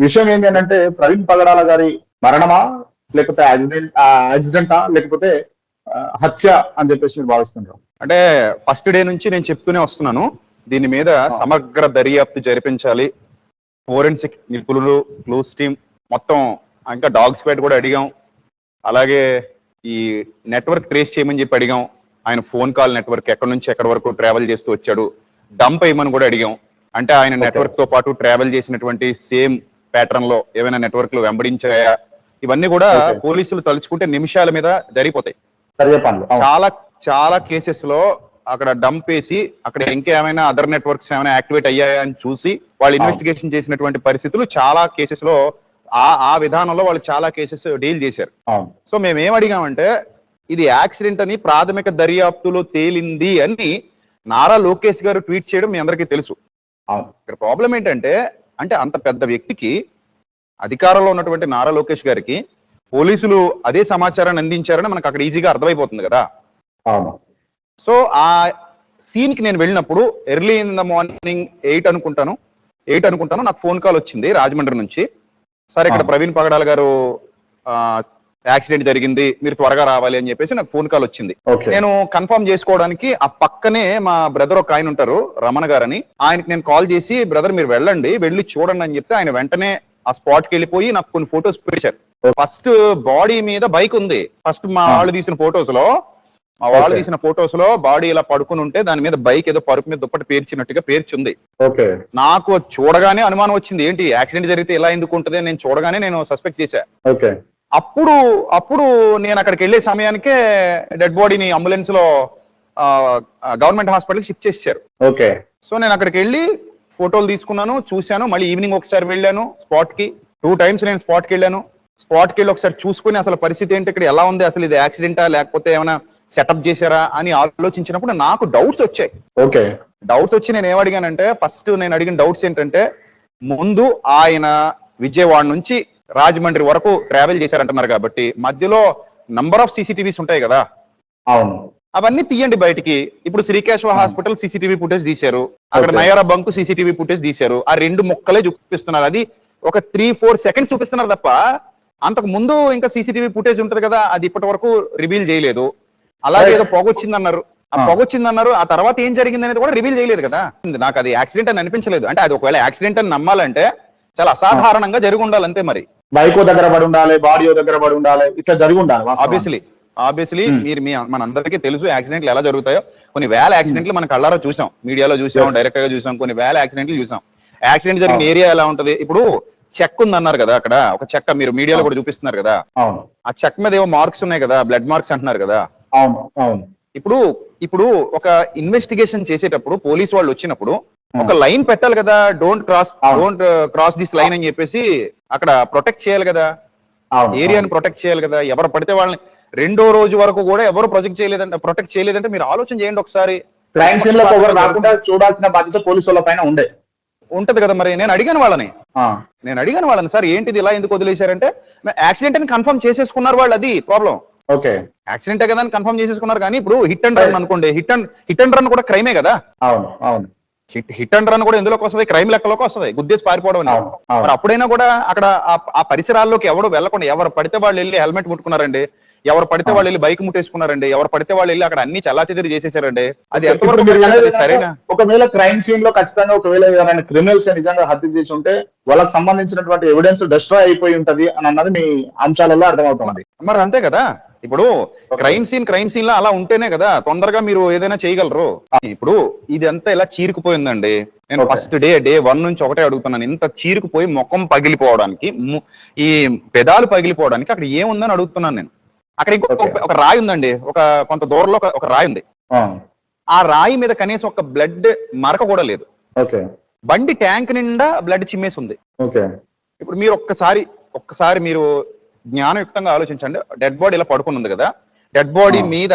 విషయం ఏంటి అని అంటే ప్రవీణ్ పగడాల గారి మరణమా లేకపోతే యాక్సిడెంట్ యాక్సిడెంటా లేకపోతే హత్య అని చెప్పేసి మీరు భావిస్తుంటారు? అంటే ఫస్ట్ డే నుంచి నేను చెప్తూనే వస్తున్నాను. దీని మీద సమగ్ర దర్యాప్తు జరిపించాలి. ఫోరెన్సిక్ నిపుణులు క్లూస్ టీమ్ మొత్తం ఇంకా డాగ్ స్క్వాడ్ కూడా అడిగాం. అలాగే ఈ నెట్వర్క్ ట్రేస్ చేయమని చెప్పి అడిగాం. ఆయన ఫోన్ కాల్ నెట్వర్క్ ఎక్కడి నుంచి ఎక్కడి వరకు ట్రావెల్ చేస్తూ వచ్చాడు. డంప్ వేయమని కూడా అడిగాం. అంటే ఆయన నెట్వర్క్తో పాటు ట్రావెల్ చేసినటువంటి సేమ్ ప్యాటర్న్లో ఏమైనా నెట్వర్క్లు వెంబడించాయా? ఇవన్నీ కూడా. పోలీసులు తలుచుకుంటే నిమిషాల మీద జరిగిపోతాయి. చాలా చాలా కేసెస్లో అక్కడ డంప్ వేసి అక్కడ ఇంకేమైనా అదర్ నెట్వర్క్స్ ఏమైనా యాక్టివేట్ అయ్యాయా అని చూసి వాళ్ళు ఇన్వెస్టిగేషన్ చేసినటువంటి పరిస్థితులు చాలా కేసెస్లో ఆ ఆ విధానంలో వాళ్ళు చాలా కేసెస్ డీల్ చేశారు. సో మేము ఏం అడిగామంటే ఇది యాక్సిడెంట్ అని ప్రాథమిక దర్యాప్తులో తేలింది అని నారా లోకేష్ గారు ట్వీట్ చేయడం మీ అందరికీ తెలుసు. ఇక్కడ ప్రాబ్లం ఏంటంటే అంటే అంత పెద్ద వ్యక్తికి అధికారంలో ఉన్నటువంటి నారా లోకేష్ గారికి పోలీసులు అదే సమాచారాన్ని అందించారని మనకు అక్కడ ఈజీగా అర్థమైపోతుంది కదా. సో ఆ సీన్కి నేను వెళ్ళినప్పుడు early in the morning eight అనుకుంటాను ఎయిట్ అనుకుంటాను నాకు ఫోన్ కాల్ వచ్చింది రాజమండ్రి నుంచి. సార్ ఇక్కడ. ప్రవీణ్ పగడాల్ గారు యాక్సిడెంట్ జరిగింది మీరు త్వరగా రావాలి అని చెప్పేసి నాకు ఫోన్ కాల్ వచ్చింది. నేను కన్ఫర్మ్ చేసుకోవడానికి ఆ పక్కనే మా బ్రదర్ ఒక ఆయన ఉంటారు రమణ గారని. ఆయనకి నేను కాల్ చేసి బ్రదర్ మీరు వెళ్ళండి వెళ్ళి చూడండి అని చెప్తే ఆయన వెంటనే ఆ స్పాట్కి వెళ్ళిపోయి నాకు కొన్ని ఫొటోస్ పెట్టారు ఫస్ట్ బాడీ మీద బైక్ ఉంది. ఫస్ట్ మా. వాళ్ళు తీసిన ఫొటోస్లో మా వాళ్ళు. తీసిన ఫొటోస్లో బాడీ ఇలా పడుకుని ఉంటే దాని మీద బైక్ ఏదో పరుపు మీద దుప్పటి పేర్చినట్టుగా పేర్చుంది. నాకు చూడగానే అనుమానం వచ్చింది ఏంటి యాక్సిడెంట్ జరిగితే ఎలా ఎందుకు ఉంటుంది? నేను చూడగానే నేను సస్పెక్ట్ చేశా. ఓకే. అప్పుడు అప్పుడు నేను అక్కడికి వెళ్ళే సమయానికే డెడ్ బాడీని అంబులెన్స్లో గవర్నమెంట్ హాస్పిటల్ షిఫ్ట్ చేశారు ఓకే. సో నేను అక్కడికి వెళ్ళి ఫోటోలు తీసుకున్నాను చూశాను మళ్ళీ ఈవినింగ్ ఒకసారి వెళ్ళాను స్పాట్కి టూ టైమ్స్ నేను స్పాట్కి వెళ్ళాను. స్పాట్కి వెళ్ళి ఒకసారి చూసుకుని అసలు పరిస్థితి ఏంటి ఇక్కడ ఎలా ఉంది అసలు ఇది యాక్సిడెంటా లేకపోతే ఏమైనా సెటప్ చేశారా అని ఆలోచించినప్పుడు నాకు డౌట్స్ వచ్చాయి. ఓకే. డౌట్స్ వచ్చి నేను ఏమడిగానంటే ఫస్ట్ నేను అడిగిన డౌట్స్ ఏంటంటే ముందు ఆయన విజయవాడ నుంచి రాజమండ్రి వరకు ట్రావెల్ చేశారంటున్నారు కాబట్టి మధ్యలో నంబర్ ఆఫ్ సీసీటీవీస్ ఉంటాయి కదా. అవును. అవన్నీ తీయండి బయటికి. ఇప్పుడు శ్రీకేశ్వర హాస్పిటల్ సీసీటీవీ ఫుటేజ్ తీశారు. అక్కడ. నయరా బంక్ సీసీటీవీ ఫుటేజ్ తీశారు. ఆ రెండు ముక్కలే చూపిస్తున్నారు. అది ఒక త్రీ ఫోర్ సెకండ్స్ చూపిస్తున్నారు తప్ప అంతకు ముందు ఇంకా సీసీటీవీ ఫుటేజ్ ఉంటది కదా అది ఇప్పటి వరకు రివీల్ చేయలేదు. అలాగే. ఏదో పొగొచ్చిందన్నారు ఆ Ah. పొగొచ్చిందన్నారు ఆ తర్వాత ఏం జరిగింది అనేది కూడా రివీల్ చేయలేదు కదా. నాకు అది యాక్సిడెంట్ అని అనిపించలేదు. అంటే అది ఒకవేళ యాక్సిడెంట్ అని నమ్మాలంటే చాలా అసాధారణంగా జరిగి ఉండాలి అంతే మరి. బైక్ దగ్గర పడి ఉండాలి బాడీ దగ్గర పడి ఉండాలి ఇట్లా జరిగి ఉండాలి. Obviously obviously. మీరు మీ మన అందరికీ తెలుసు యాక్సిడెంట్లు ఎలా జరుగుతాయో కొన్ని వేల యాక్సిడెంట్లు మనం కళ్ళారా చూసాం మీడియాలో చూసాం. డైరెక్ట్గా చూసాం కొన్ని వేల యాక్సిడెంట్లు చూసాం యాక్సిడెంట్ జరిగిన. ఏరియా ఎలా ఉంటది ఇప్పుడు చెక్ ఉంది అన్నారు కదా అక్కడ ఒక చెక్క మీరు మీడియాలో కూడా చూపిస్తున్నారు కదా ఆ చెక్ మీద ఏవో మార్క్స్ ఉన్నాయి కదా బ్లడ్ మార్క్స్ అంటున్నారు కదా ఇప్పుడు ఇప్పుడు ఒక ఇన్వెస్టిగేషన్ చేసేటప్పుడు పోలీస్ వాళ్ళు వచ్చినప్పుడు. ఒక లైన్ పెట్టాలి కదా don't cross. Don't cross this line అని చెప్పేసి అక్కడ ప్రొటెక్ట్ చేయాలి కదా. ఏరియాని ప్రొటెక్ట్ చేయాలి కదా. ఎవరు పడితే వాళ్ళని రెండో రోజు వరకు కూడా ఎవరు ప్రొజెక్ట్ చేయలేదంటే ప్రొటెక్ట్ చేయలేదంటే మీరు ఆలోచన చేయండి ఒకసారి. చూడాల్సిన బాధ్యత పోలీసు వాళ్ళ పైన ఉండే. ఉంటది కదా మరి. నేను అడిగాను వాళ్ళని. నేను అడిగాను వాళ్ళని సార్ ఏంటిది ఇలా ఎందుకు వదిలేశారంటే యాక్సిడెంట్ అని కన్ఫర్మ్ చేసేసుకున్నారు వాళ్ళు అది ప్రాబ్లం ఓకే. యాక్సిడెంటే కదా అని కన్ఫర్మ్ చేసేసుకున్నారు కానీ ఇప్పుడు హిట్ అండ్ రన్ అనుకోండి. Hit and hit and run కూడా క్రైమే కదా. అవును అవును. హిట్ హిట్ అండ్ రన్ కూడా ఎందులోకి వస్తుంది? క్రైమ్ లెక్కలోకి వస్తుంది. గుద్దేసి పారిపోవడం మరి అప్పుడైనా కూడా అక్కడ ఆ- పరిసరాల్లోకి ఎవరు వెళ్ళకుండా ఎవరు పడితే వాళ్ళు వెళ్ళి హెల్మెట్ ముట్టుకున్నారండి ఎవరు పడితే వాళ్ళు వెళ్ళి బైక్ ముట్టేసుకున్నారండి ఎవరు పడితే వాళ్ళు వెళ్ళి అక్కడ అన్ని చల్లాచెదిరి చేసేసారండి. అది ఎంతవరకు సరైన? ఒకవేళ క్రైమ్ సీన్లో ఖచ్చితంగా ఒకవేళ ఎవరైనా క్రిమినల్స్ నిజంగా హత్య చేసి ఉంటే వాళ్ళకి సంబంధించినటువంటి ఎవిడెన్స్ డిస్ట్రాయ్ అయిపోయి ఉంటది అని అన్నది మీ అంశాలలో అర్థమవుతుంది. మరి అంతే కదా? ఇప్పుడు క్రైమ్ సీన్ క్రైమ్ సీన్లో అలా ఉంటేనే కదా తొందరగా మీరు ఏదైనా చేయగలరు. ఇప్పుడు ఇది అంతా ఇలా చీరుకుపోయిందండి? నేను. ఫస్ట్ డే డే వన్ నుంచి ఒకటే అడుగుతున్నాను. ఇంత చీరుకుపోయి ముఖం పగిలిపోవడానికి ఈ పెదాలు పగిలిపోవడానికి అక్కడ ఏముందని అడుగుతున్నాను నేను. అక్కడ ఇంకో. ఒక రాయి ఉందండి. ఒక కొంత దూరంలో ఒక- రాయి ఉంది. ఆ, రాయి మీద కనీసం ఒక బ్లడ్ మరక కూడా లేదు. బండి ట్యాంక్ నిండా బ్లడ్ చిమ్మేసి ఉంది. ఇప్పుడు మీరు ఒక్కసారి ఒక్కసారి మీరు జ్ఞానయుక్తంగా ఆలోచించండి. డెడ్ బాడీ ఇలా పడుకుని ఉంది కదా డెడ్ బాడీ. మీద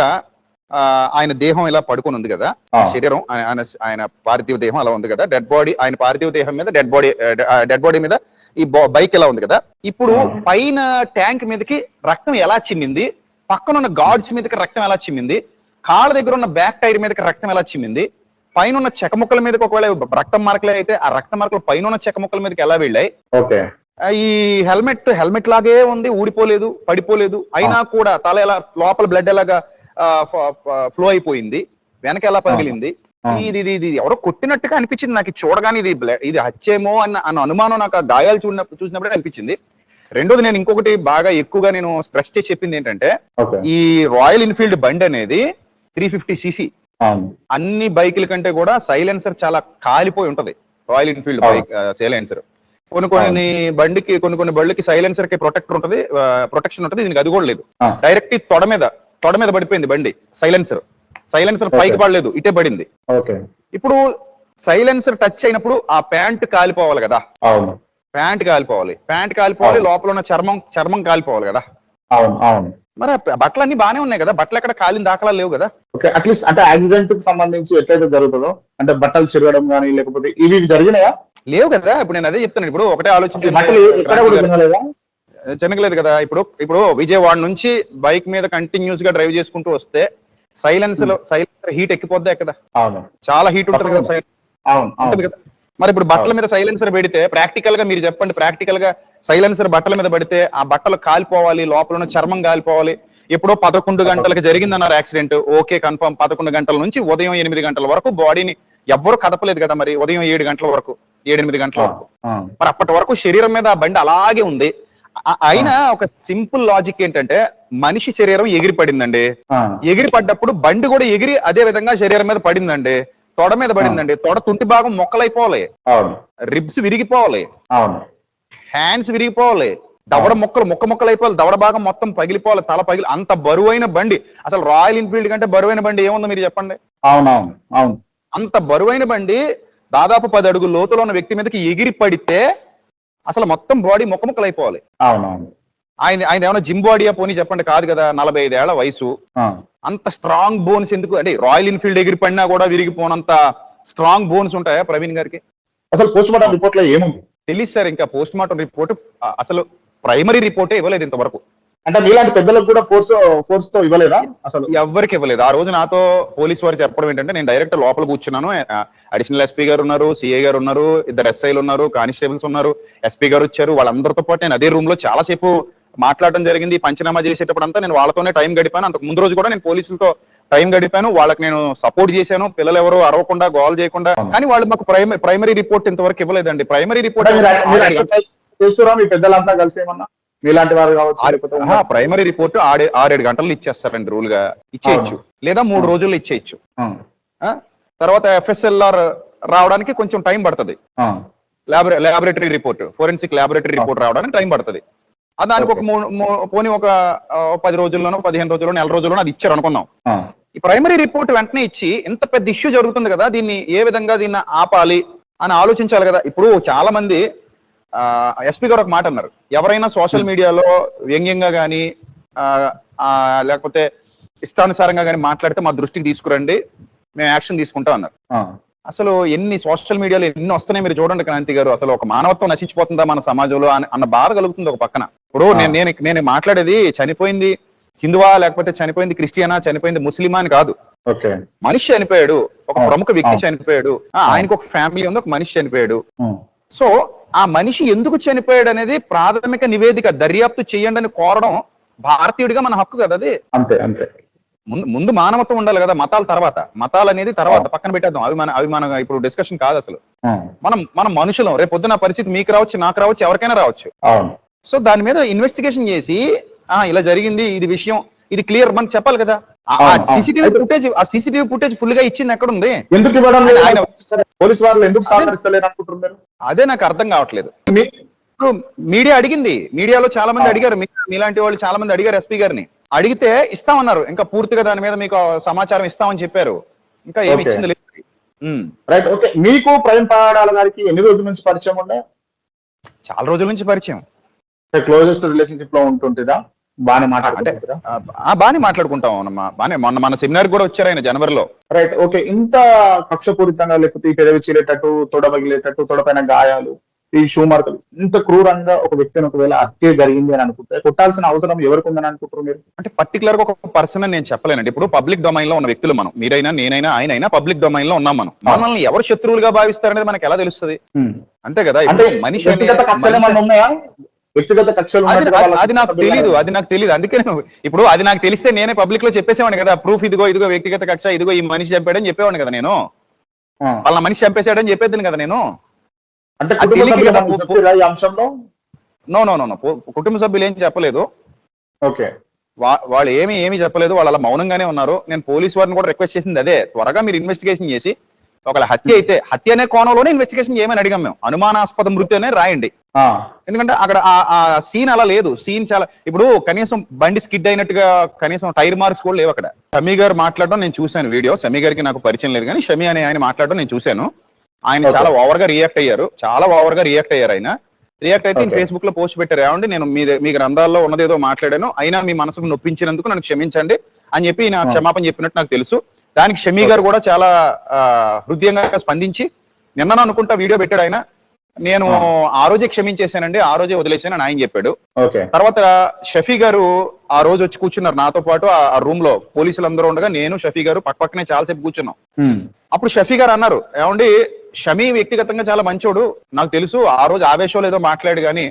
ఆయన దేహం ఇలా పడుకుని ఉంది కదా శరీరం ఆయన ఆయన- పార్థివ దేహం అలా ఉంది కదా. డెడ్ బాడీ ఆయన పార్థివ దేహం మీద డెడ్ బాడీ డెడ్ బాడీ మీద ఈ బైక్ ఇలా ఉంది కదా. ఇప్పుడు. పైన ట్యాంక్ మీదకి రక్తం ఎలా చిమ్మింది? పక్కన ఉన్న గాడ్స్ మీదకి రక్తం ఎలా చిమ్మింది? కాళ్ళ దగ్గర ఉన్న బ్యాక్ టైర్ మీదకి రక్తం ఎలా చిమ్మింది? పైన ఉన్న చెక్క ముక్కల మీదకి ఒకవేళ రక్తం మార్కలే అయితే ఆ రక్త మార్కలు పైన ఉన్న చెక్క ముక్కల మీదకి ఎలా వెళ్ళాయి? ఈ హెల్మెట్ హెల్మెట్ లాగే ఉంది ఊడిపోలేదు పడిపోలేదు. అయినా కూడా తల ఎలా లోపల బ్లడ్ ఎలాగా ఫ్లో అయిపోయింది వెనక ఎలా పగిలింది. ఇది ఇది ఇది ఎవరో కొట్టినట్టుగా అనిపించింది నాకు. చూడగానే ఇది ఇది హత్యేమో అన్న అన్న అనుమానం నాకు ఆ గాయాలు చూడనప్పుడు చూసినప్పుడే అనిపించింది. రెండోది నేను ఇంకొకటి బాగా ఎక్కువగా నేను స్ట్రెస్ చేసి చెప్పింది ఏంటంటే ఈ రాయల్ ఎన్ఫీల్డ్ బండి అనేది త్రీ ఫిఫ్టీ సీసీ అన్ని బైకుల కంటే కూడా సైలెన్సర్ చాలా కాలిపోయి ఉంటది. Royal Enfield. బైక్ సైలెన్సర్ కొన్ని కొన్ని బండికి కొన్ని కొన్ని బళ్ళకి సైలెన్సర్కి ప్రొటెక్టర్ ఉంటది ప్రొటెక్షన్ ఉంటది దీనికి అది కూడా లేదు. డైరెక్ట్ తొడ మీద తొడ మీద పడిపోయింది బండి సైలెన్సర్. సైలెన్సర్ పైకి. పడలేదు ఇటే పడింది. ఓకే. ఇప్పుడు సైలెన్సర్ టచ్ అయినప్పుడు ఆ ప్యాంట్ కాలిపోవాలి కదా. ప్యాంట్ కాలిపోవాలి. ప్యాంట్ కాలిపోవాలి. లోపల ఉన్న చర్మం చర్మం కాలిపోవాలి కదా. అవును అవును. మరి బట్టలు అన్ని బానే ఉన్నాయి కదా బట్టలు ఎక్కడ కాలిన దాఖలా లేవు కదా. ఓకే అట్లీస్ట్ అంటే యాక్సిడెంట్కి సంబంధించి ఎట్లయితే జరుగుతుందో అంటే బట్టలు చిరగడం కానీ లేకపోతే ఇవి జరిగినాయా? లేవు కదా? ఇప్పుడు నేను అదే చెప్తాను ఇప్పుడు ఒకటే ఆలోచించి చిన్నగలేదు కదా? ఇప్పుడు ఇప్పుడు విజయవాడ నుంచి బైక్ మీద కంటిన్యూస్గా డ్రైవ్ చేసుకుంటూ వస్తే సైలెన్స్లో సైలెన్సర్ హీట్ ఎక్కిపోద్దా కదా? చాలా హీట్ ఉంటది కదా సైలెన్స్ కదా? మరి ఇప్పుడు బట్టల మీద సైలెన్సర్ పెడితే ప్రాక్టికల్గా మీరు చెప్పండి ప్రాక్టికల్గా సైలెన్సర్ బట్టల మీద పడితే ఆ బట్టలు కాలిపోవాలి లోపల ఉన్న చర్మం కాలిపోవాలి. ఎప్పుడో పదకొండు గంటలకు జరిగిందన్నారు యాక్సిడెంట్. Okay confirm. పదకొండు గంటల నుంచి ఉదయం ఎనిమిది గంటల వరకు బాడీని ఎవ్వరు కదపలేదు కదా మరి? ఉదయం ఏడు గంటల వరకు. ఏడెనిమిది గంటల వరకు. మరి అప్పటి వరకు శరీరం మీద ఆ బండి అలాగే ఉంది. అయినా ఒక సింపుల్ లాజిక్ ఏంటంటే మనిషి శరీరం ఎగిరి పడిందండి ఎగిరి పడ్డప్పుడు బండి కూడా ఎగిరి అదే విధంగా శరీరం మీద పడిందండి. తొడ మీద పడిందండి. తొడ తుంటి భాగం మొక్కలైపోవాలి. రిబ్స్ విరిగిపోవాలి. హ్యాండ్స్ విరిగిపోవాలి. దవడ మొక్కలు మొక్క మొక్కలు అయిపోవాలి దవడ భాగం మొత్తం పగిలిపోవాలి. తల పగిలి అంత బరువైన బండి. అసలు రాయల్ ఎన్ఫీల్డ్ కంటే బరువైన బండి ఏముందో మీరు చెప్పండి? అవును అవును అవును. అంత బరువైన బండి దాదాపు పది అడుగుల లోతులో ఉన్న వ్యక్తి మీదకి ఎగిరి పడితే అసలు మొత్తం బాడీ మొక్క మొక్కలు అయిపోవాలి అవును అవును ఆయన ఆయన ఏమైనా జిమ్ బాడీయా పోనీ చెప్పండి కాదు కదా నలభై ఐదేళ్ళ వయసు. అంత స్ట్రాంగ్ బోన్స్ ఎందుకు? అంటే రాయల్ ఎన్ఫీల్డ్ ఎగిరి పడినా కూడా విరిగిపోనంత స్ట్రాంగ్ బోన్స్ ఉంటాయా ప్రవీణ్ గారికి? అసలు పోస్ట్ మార్టం రిపోర్ట్లో ఏముంది? తెలియదు సార్ ఇంకా పోస్ట్ మార్టం రిపోర్ట్ అసలు ప్రైమరీ రిపోర్టే ఇవ్వలేదు ఇంతవరకు. అంటే మీలాంటి పెద్దలకు కూడా ఫోర్స్ ఫోర్స్తో ఇవ్వలేదా అసలు? ఎవరికి ఇవ్వలేదు. ఆ రోజు నాతో పోలీస్ వారు చెప్పడం ఏంటంటే నేను డైరెక్ట్ లోపల కూర్చున్నాను. అడిషనల్ ఎస్పీ గారు ఉన్నారు సిఐ గారు ఉన్నారు ఇద్దరు ఎస్ఐలు ఉన్నారు కానిస్టేబుల్స్ ఉన్నారు ఎస్పీ గారు వచ్చారు. వాళ్ళందరితో పాటు నేను అదే రూమ్లో చాలా సేపు మాట్లాడడం జరిగింది. పంచనామా చేసేటప్పుడు అంతా నేను వాళ్ళతోనే టైం గడిపాను. అంతకు ముందు రోజు కూడా నేను పోలీసులతో టైం గడిపాను. వాళ్ళకి నేను సపోర్ట్ చేశాను. పిల్లలు ఎవరు అరవకుండా గోల్ చేయకుండా. కానీ వాళ్ళు మాకు ప్రైమరీ రిపోర్ట్ ఇంతవరకు ఇవ్వలేదండి. ప్రైమరీ రిపోర్ట్ చేస్తురా మీ పెద్దలంతా కలిసి ఏమన్నా? మీలాంటి వారు కావచ్చు ప్రైమరీ రిపోర్ట్ ఆడే ఆరేడు గంటలు ఇచ్చేస్తారండి రూల్గా. ఇచ్చేయచ్చు. లేదా మూడు రోజుల్లో ఇచ్చేయచ్చు? తర్వాత ఎఫ్ఎస్ఎల్ఆర్ రావడానికి కొంచెం టైం పడుతుంది. ఆ, laboratory report forensic laboratory report రావడానికి టైం పడుతుంది. ఆ దానికి ఒక పోనీ ఒక పది రోజుల్లోనో పదిహేను రోజుల్లోనో నెల రోజుల్లోనో అది ఇచ్చారు అనుకుందాం. ఈ ప్రైమరీ రిపోర్ట్ వెంటనే ఇచ్చి ఇంత పెద్ద ఇష్యూ జరుగుతుంది కదా దీన్ని ఏ విధంగా దీన్ని ఆపాలి అని ఆలోచించాలి కదా. ఇప్పుడు చాలా మంది ఎస్పీ గారు ఒక మాట అన్నారు. ఎవరైనా సోషల్ మీడియాలో వ్యంగ్యంగా కానీ లేకపోతే ఇష్టానుసారంగా కానీ మాట్లాడితే మా దృష్టికి తీసుకురండి మేము యాక్షన్ తీసుకుంటాం అన్నారు. అసలు ఎన్ని సోషల్ మీడియాలో ఎన్ని వస్తున్నాయి మీరు చూడండి క్రాంతి గారు. అసలు ఒక మానవత్వం నశించిపోతుందా మన సమాజంలో అని- అన్న బాధ కలుగుతుంది ఒక పక్కన. ఇప్పుడు నేను నేను నేను మాట్లాడేది చనిపోయింది హిందువా లేకపోతే చనిపోయింది క్రిస్టియనా చనిపోయింది ముస్లిమా అని కాదు. మనిషి చనిపోయాడు ఒక ప్రముఖ వ్యక్తి. చనిపోయాడు ఆయనకు ఒక ఫ్యామిలీ ఉంది ఒక మనిషి చనిపోయాడు. సో ఆ మనిషి ఎందుకు చనిపోయాడు అనేది ప్రాథమిక నివేదిక దర్యాప్తు చేయండి అని కోరడం భారతీయుడిగా మన హక్కు కదా అది? అంతే అంతే. ముందు ముందు మానవత్వం ఉండాలి కదా మతాల తర్వాత. మతాలు అనేది తర్వాత పక్కన పెట్టేద్దాం. అవి మన అవి మన ఇప్పుడు డిస్కషన్ కాదు అసలు. మనం మనం మనుషులం. రేపు పొద్దున పరిస్థితి మీకు రావచ్చు నాకు రావచ్చు ఎవరికైనా రావచ్చు. సో దాని మీద ఇన్వెస్టిగేషన్ చేసి ఆ ఇలా జరిగింది ఇది విషయం ఇది క్లియర్ మనకు చెప్పాలి కదా. ఆ అవును. సీసీటీవీ ఫుటేజ్ ఆ సీసీటీవీ ఫుటేజ్ ఫుల్గా ఇచ్చింది ఎక్కడ ఉంది ఎందుకు ఇవ్వడం ఆయన- పోలీస్ వాళ్ళు ఎందుకు అనుకుంటున్నారు అదే నాకు అర్థం కావట్లేదు. మీడియా అడిగింది. మీడియాలో చాలా మంది అడిగారు. మీలాంటి వాళ్ళు చాలా మంది అడిగారు ఎస్పీ గారిని. అడిగితే ఇస్తామన్నారు. ఇంకా పూర్తిగా దాని మీద మీకు సమాచారం ఇస్తామని చెప్పారు. ఇంకా ఏమి. ఇచ్చింది లేదు. Right okay. మీకు ప్రేమ్ పడాల గారికి ఎన్ని రోజుల నుంచి పరిచయం ఉండే? చాలా రోజుల నుంచి పరిచయం. క్లోజెస్ట్ రిలేషన్షిప్లో ఉంటుంటుందా? బాగానే మాట్లాడుకుంటారా? బానే మాట్లాడుకుంటాం అమ్మా బానే మొన్న మన సెమినార్ కూడా వచ్చారు ఆయన జనవరిలో. Right okay. ఇంత కక్షపూరితంగా లేకపోతే ఈ పెదవి చీరేటట్టు తొడ పగిలేటట్టు తొడ పైన గాయాలు ఈ షూ మార్కులు ఇంత క్రూరంగా ఒక వ్యక్తిని ఒకవేళ హత్య జరిగింది అని అనుకుంటే కొట్టాల్సిన అవసరం ఎవరికి ఉందని అనుకుంటారు మీరు? అంటే పర్టికులర్గా ఒక పర్సన్ నేను చెప్పలేనండి. ఇప్పుడు పబ్లిక్ డొమైన్లో ఉన్న వ్యక్తులు మనం. మీరైనా నేనైనా ఆయన అయినా పబ్లిక్ డొమైన్లో ఉన్నాం మనం. మనల్ని ఎవరు శత్రువులుగా భావిస్తారనేది మనకి ఎలా తెలుస్తుంది? అంతే కదా మనిషి వ్యక్తిగత కక్షలు అది నాకు తెలియదు అది నాకు తెలియదు అందుకే నేను ఇప్పుడు అది నాకు తెలిస్తే నేనే పబ్లిక్లో చెప్పేసేవాడిని కదా ప్రూఫ్ ఇదిగో ఇదిగో వ్యక్తిగత కక్ష ఇదిగో ఈ మనిషి చంపాడని చెప్పేవాడిని కదా నేను. వాళ్ళ మనిషి చంపేశాడని చెప్పేది కదా నేను. అంటే నో నో నో కుటుంబ సభ్యులు ఏం చెప్పలేదు. ఓకే. వాళ్ళు ఏమి ఏమీ చెప్పలేదు. వాళ్ళు అలా మౌనంగానే ఉన్నారు. నేను పోలీస్ వారిని కూడా రిక్వెస్ట్ చేసింది అదే. త్వరగా మీరు ఇన్వెస్టిగేషన్ చేసి ఒకవేళ హత్య అయితే హత్య అనే కోణంలోనే ఇన్వెస్టిగేషన్ చేయమని అడిగాం మేము? అనుమానాస్పద మృతి అనే రాయండి. ఎందుకంటే అక్కడ ఆ- సీన్ అలా లేదు. సీన్ చాలా ఇప్పుడు కనీసం బండి స్కిడ్ అయినట్టుగా కనీసం టైర్ మార్క్స్ కూడా లేవు అక్కడ. షమీ గారు మాట్లాడడం నేను చూశాను వీడియో. షమీ గారికి నాకు పరిచయం లేదు కానీ షమీ అనే ఆయన మాట్లాడడం నేను చూశాను. ఆయన. చాలా ఓవర్గా రియాక్ట్ అయ్యారు. చాలా ఓవర్గా రియాక్ట్ అయ్యారు ఆయన. రియాక్ట్ అయితే. ఫేస్బుక్లో పోస్ట్ పెట్టారు. ఏమండి నేను మీ మీ గ్రంథాల్లో ఉన్నదేదో మాట్లాడాను. అయినా మీ మనసుకు నొప్పించినందుకు నన్ను క్షమించండి అని చెప్పి నా. క్షమాపణ చెప్పినట్టు నాకు తెలుసు. దానికి షమీ గారు కూడా చాలా హృదయంగా స్పందించి నిన్న అనుకుంటా వీడియో పెట్టాడు ఆయన. నేను. ఆ. రోజే క్షమించేశానండి ఆ రోజే వదిలేశాను అని ఆయన చెప్పాడు. తర్వాత షఫీ గారు ఆ రోజు వచ్చి కూర్చున్నారు నాతో పాటు ఆ- రూమ్లో పోలీసులు అందరూ ఉండగా నేను షఫీ గారు పక్క పక్కనే చాలాసేపు కూర్చున్నాం. ఉమ్, అప్పుడు షఫీ గారు అన్నారు ఏమండి షమీ వ్యక్తిగతంగా చాలా మంచోడు నాకు తెలుసు ఆ రోజు ఆవేశంలో ఏదో మాట్లాడు కానీ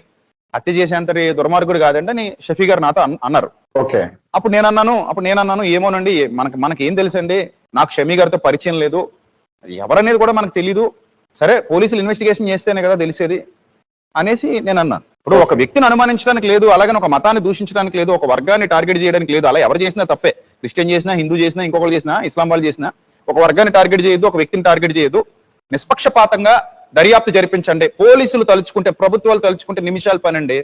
హత్య చేసేంతటి దుర్మార్గుడు కాదండి అని షఫీ గారు నాతో అన్- అన్నారు. ఓకే. అప్పుడు నేను అన్నాను అప్పుడు నేను అన్నాను ఏమోనండి మనకి మనకి ఏం తెలుసండి నాకు షమీ గారితో పరిచయం లేదు ఎవరనేది కూడా మనకు తెలీదు సరే పోలీసులు ఇన్వెస్టిగేషన్ చేస్తేనే కదా తెలిసేది అనేసి నేను అన్నాను ఇప్పుడు ఒక వ్యక్తిని అనుమానించడానికి లేదు అలాగని ఒక మతాన్ని దూషించడానికి లేదు ఒక వర్గాన్ని టార్గెట్ చేయడానికి లేదు అలా ఎవరు చేసినా తప్పే క్రిస్టియన్ చేసినా హిందూ చేసినా ఇంకొకరు చేసినా ఇస్లాం వాళ్ళు చేసినా ఒక వర్గాన్ని టార్గెట్ చేయొద్దు ఒక వ్యక్తిని టార్గెట్ చేయొద్దు నిష్పక్షపాతంగా దర్యాప్తు జరిపించండి పోలీసులు తలుచుకుంటే ప్రభుత్వాలు తలుచుకుంటే నిమిషాలు పనండి.